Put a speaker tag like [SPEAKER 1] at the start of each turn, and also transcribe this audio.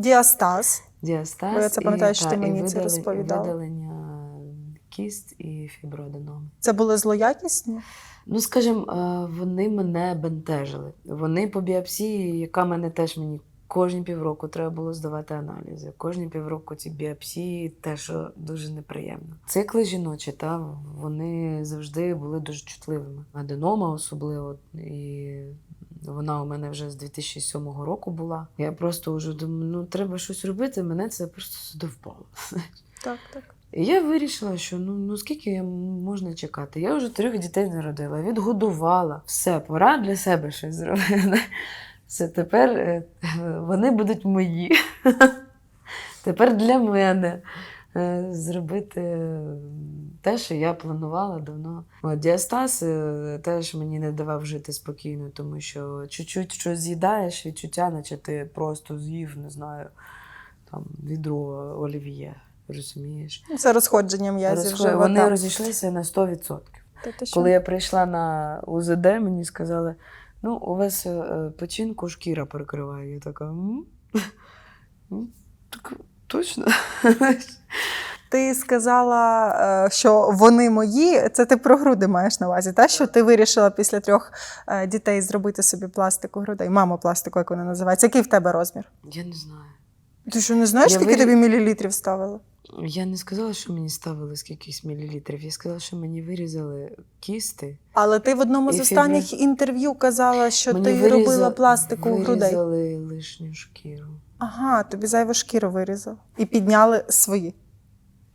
[SPEAKER 1] Діастаз.
[SPEAKER 2] діастаз.
[SPEAKER 1] Бо я це пам'ятаю, що
[SPEAKER 2] та,
[SPEAKER 1] ти
[SPEAKER 2] і
[SPEAKER 1] мені це
[SPEAKER 2] видали-
[SPEAKER 1] розповідала.
[SPEAKER 2] Видалення кіст і фіброаденоми.
[SPEAKER 1] Це були злоякісні?
[SPEAKER 2] Ну, скажімо, е, вони мене бентежили. Вони по біопсії, яка мене теж мені кожні півроку треба було здавати аналізи. Кожні півроку ці біопсії теж дуже неприємно. Цикли жіночі, та вони завжди були дуже чутливими. Аденома особливо. І вона у мене вже з 2007 року була. Я просто вже думаю, ну треба щось робити. Мене це просто задовбало.
[SPEAKER 1] Так, так.
[SPEAKER 2] І я вирішила, що ну, ну скільки я можна чекати? Я вже трьох дітей народила, відгодувала. Все, пора для себе щось зробити. Все, тепер е, вони будуть мої. Тепер для мене зробити те, що я планувала давно. От, діастаз е, теж мені не давав жити спокійно, тому що чуть-чуть щось з'їдаєш, відчуття, наче ти просто з'їв, не знаю, там, відро олів'є. Розумієш?
[SPEAKER 1] Це розходження м'язів
[SPEAKER 2] Розход- Вони розійшлися на 100%.
[SPEAKER 1] Та що?
[SPEAKER 2] Коли я прийшла на УЗД, мені сказали: ну, у вас е, печінку шкіра перекриває. Я така. «М? М? Так, точно.
[SPEAKER 1] Ти сказала, е, що вони мої. Це ти про груди маєш на увазі, та що ти вирішила після трьох е, дітей зробити собі пластику грудей, мамопластику, як вона називається. Який в тебе розмір?
[SPEAKER 2] Я не знаю.
[SPEAKER 1] Ти що не знаєш,
[SPEAKER 2] Я
[SPEAKER 1] скільки
[SPEAKER 2] вирі-
[SPEAKER 1] тобі мілілітрів ставили?
[SPEAKER 2] Я не сказала, що мені ставили скількись мілілітрів. Я сказала, що мені вирізали кісти.
[SPEAKER 1] Але ти в одному з останніх інтерв'ю казала, що
[SPEAKER 2] Мені
[SPEAKER 1] ти
[SPEAKER 2] виріза-
[SPEAKER 1] робила пластику у грудей.
[SPEAKER 2] Вирізали лишню шкіру.
[SPEAKER 1] Ага, тобі зайву шкіру вирізав. І підняли свої.